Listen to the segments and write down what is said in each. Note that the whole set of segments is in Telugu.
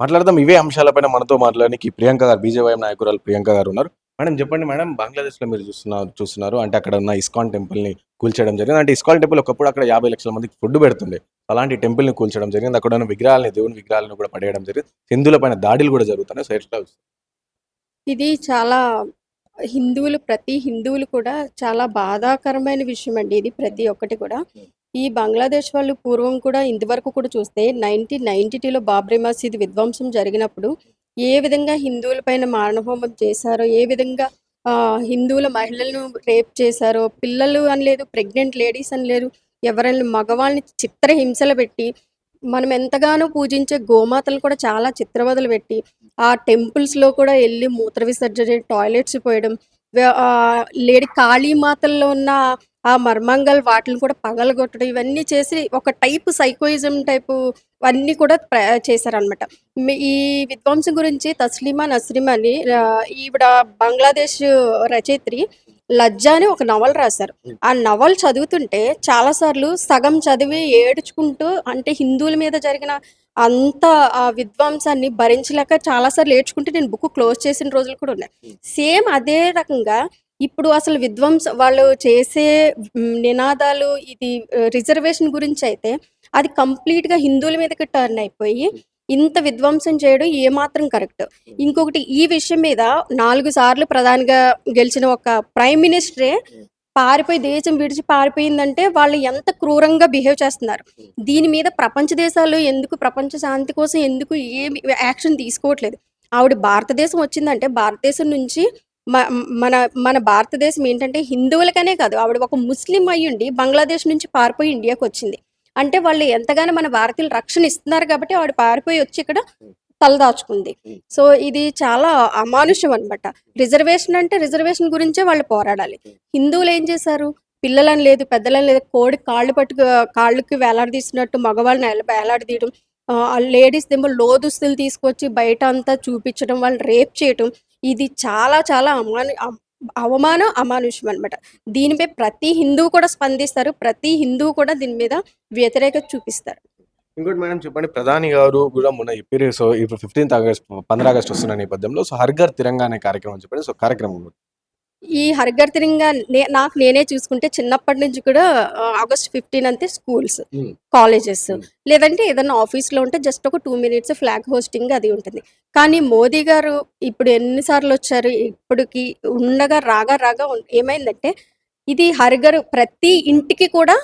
మాట్లాడదాం ఇవే అంశాలపైన మనతో మాట్లాడడానికి ప్రియాంక గారు బీజేవైఎం నాయకురాలు ప్రియాంక గారు ఉన్నారు. మేడం చెప్పండి మేడం బంగ్లాదేశ్లో మీరు చూస్తున్నారు చూస్తున్నారు. అంటే అక్కడ ఉన్న ఇస్కాన్ టెంపుల్ని కూల్చేయడం జరిగింది. అంటే ఇస్కాన్ టెంపుల్ ఒకప్పుడు అక్కడ యాభై లక్షల మందికి ఫుడ్ పెడుతుండే. అలాంటి టెంపుల్ని కూల్చడం జరిగింది. అక్కడ ఉన్న విగ్రహాలని దేవుని విగ్రహాలను కూడా పడేయడం జరిగింది. హిందువుల పైన దాడులు కూడా జరుగుతున్నాయి. సో ఎట్లా చూస్తారు? ఇది చాలా హిందువులు ప్రతి హిందువులు కూడా చాలా బాధాకరమైన విషయం అండి ఇది ప్రతి ఒక్కటి కూడా. ఈ బంగ్లాదేశ్ వాళ్ళు పూర్వం కూడా ఇంతవరకు కూడా చూస్తే నైన్టీన్ నైన్టీలో బాబ్రీ మసీద్ విధ్వంసం జరిగినప్పుడు ఏ విధంగా హిందువుల పైన మారణహోమం చేశారో ఏ విధంగా హిందువుల మహిళలను రేప్ చేశారో పిల్లలు అని లేదు ప్రెగ్నెంట్ లేడీస్ అని లేరు ఎవరైనా మగవాళ్ళని చిత్రహింసలు పెట్టి మనం ఎంతగానో పూజించే గోమాతలు కూడా చాలా చిత్రవదలు పెట్టి ఆ టెంపుల్స్లో కూడా వెళ్ళి మూత్ర విసర్జన టాయిలెట్స్ పోయడం లేడీ కాళీమాతల్లో ఉన్న ఆ మర్మంగల్ వాటిని కూడా పగలగొట్టడం ఇవన్నీ చేసి ఒక టైప్ సైకోయిజం టైపు అన్నీ కూడా ప్ర- చేశారనమాట ఈ విధ్వంసం గురించి తస్లీమా నస్రీమా అని ఆ, ఈవిడ బంగ్లాదేశ్ రచయిత్రి లజ్జా అని ఒక నవల రాశారు. ఆ నవల చదువుతుంటే చాలాసార్లు సగం చదివి ఏడ్చుకుంటూ అంటే హిందువుల మీద జరిగిన అంత ఆ విధ్వంసాన్ని భరించలేక చాలాసార్లు ఏడ్చుకుంటే నేను బుక్ క్లోజ్ చేసిన రోజులు కూడా ఉన్నాయి. సేమ్ అదే రకంగా ఇప్పుడు అసలు విధ్వంస వాళ్ళు చేసే నినాదాలు ఇది రిజర్వేషన్ గురించి అయితే అది కంప్లీట్గా హిందువుల మీదకి టర్న్ అయిపోయి ఇంత విధ్వంసం చేయడం ఏమాత్రం కరెక్ట్. ఇంకొకటి ఈ విషయం మీద నాలుగు సార్లు ప్రధానిగా గెలిచిన ఒక ప్రైమ్ మినిస్టరే పారిపోయి దేశం విడిచి పారిపోయిందంటే వాళ్ళు ఎంత క్రూరంగా బిహేవ్ చేస్తున్నారు. దీని మీద ప్రపంచ దేశాలు ఎందుకు ప్రపంచ శాంతి కోసం ఎందుకు ఏమి యాక్షన్ తీసుకోవట్లేదు. ఆవిడ భారతదేశం వచ్చిందంటే భారతదేశం నుంచి మన మన భారతదేశం ఏంటంటే హిందువులకనే కాదు. ఆవిడ ఒక ముస్లిం అయ్యుండి బంగ్లాదేశ్ నుంచి పారిపోయి ఇండియాకి వచ్చింది. అంటే వాళ్ళు ఎంతగానో మన భారతీయులు రక్షణ ఇస్తున్నారు కాబట్టి ఆవిడ పారిపోయి వచ్చి ఇక్కడ తలదాచుకుంది సో ఇది చాలా అమానుషం అనమాట రిజర్వేషన్ అంటే రిజర్వేషన్ గురించే వాళ్ళు పోరాడాలి. హిందువులు ఏం చేశారు? పిల్లలని లేదు పెద్దలని లేదు కోడి కాళ్ళు పట్టుకు కాళ్ళకి వేలాడదీసినట్టు మగవాళ్ళని వేలాడదీయడం లేడీస్ ఏమో లోదుస్తులు తీసుకొచ్చి బయట అంతా చూపించడం వాళ్ళని రేప్ చేయటం ఇది చాలా చాలా అమాను అవమానం అమానుష్యం అనమాట దీనిపై ప్రతి హిందువు కూడా స్పందిస్తారు ప్రతి హిందువు కూడా దీని మీద వ్యతిరేకత చూపిస్తారు. ఇంకోటి మేడం చెప్పండి. ప్రధాని గారు కూడా మొన్న చెప్పారు సో ఇప్పుడు ఫిఫ్టీన్త్ ఆగస్ట్ పంద్ర ఆగస్ట్ వస్తున్న నేపథ్యంలో సో హర్ఘర్ తిరంగా అనే కార్యక్రమం చెప్పండి. సో కార్యక్రమం ఈ హరిగర్ తిరంగా నాకు నేనే చూసుకుంటే చిన్నప్పటి నుంచి కూడా ఆగస్ట్ ఫిఫ్టీన్ అంతే స్కూల్స్. కాలేజెస్. లేదంటే ఏదైనా ఆఫీస్లో ఉంటే జస్ట్ ఒక టూ మినిట్స్ ఫ్లాగ్ హోస్టింగ్ అది ఉంటుంది కానీ మోదీ గారు ఇప్పుడు ఎన్నిసార్లు వచ్చారు ఇప్పటికి ఉండగా రాగా రాగా ఏమైందంటే ఇది హరిగర్ ప్రతి ఇంటికి కూడా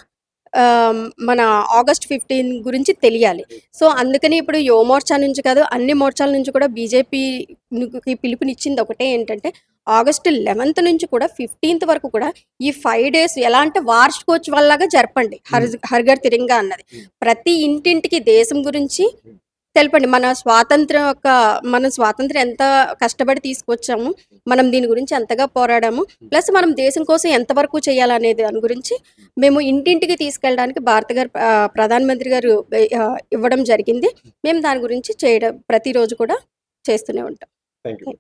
మన ఆగస్ట్ ఫిఫ్టీన్ గురించి తెలియాలి. సో అందుకని ఇప్పుడు యువ మోర్చా నుంచి కాదు అన్ని మోర్చాల నుంచి కూడా బీజేపీకి పిలుపునిచ్చింది ఒకటే ఏంటంటే ఆగస్టు లెవెన్త్ నుంచి కూడా ఫిఫ్టీన్త్ వరకు కూడా ఈ ఫైవ్ డేస్ ఎలా అంటే వార్షికోత్సవాల్లాగా జరపండి. హర్ హర్ఘర్ తిరంగా అన్నది. ప్రతి ఇంటింటికి దేశం గురించి తెలపండి. మన స్వాతంత్రం యొక్క మన స్వాతంత్రం ఎంత కష్టపడి తీసుకొచ్చాము మనం దీని గురించి ఎంతగా పోరాడాము ప్లస్ మనం దేశం కోసం ఎంతవరకు చేయాలనేది దాని గురించి మేము ఇంటింటికి తీసుకెళ్ళడానికి భారత గారు ప్రధానమంత్రి గారు ఇవ్వడం జరిగింది. మేము దాని గురించి చేయడం ప్రతిరోజు కూడా చేస్తూనే ఉంటాం. Thank you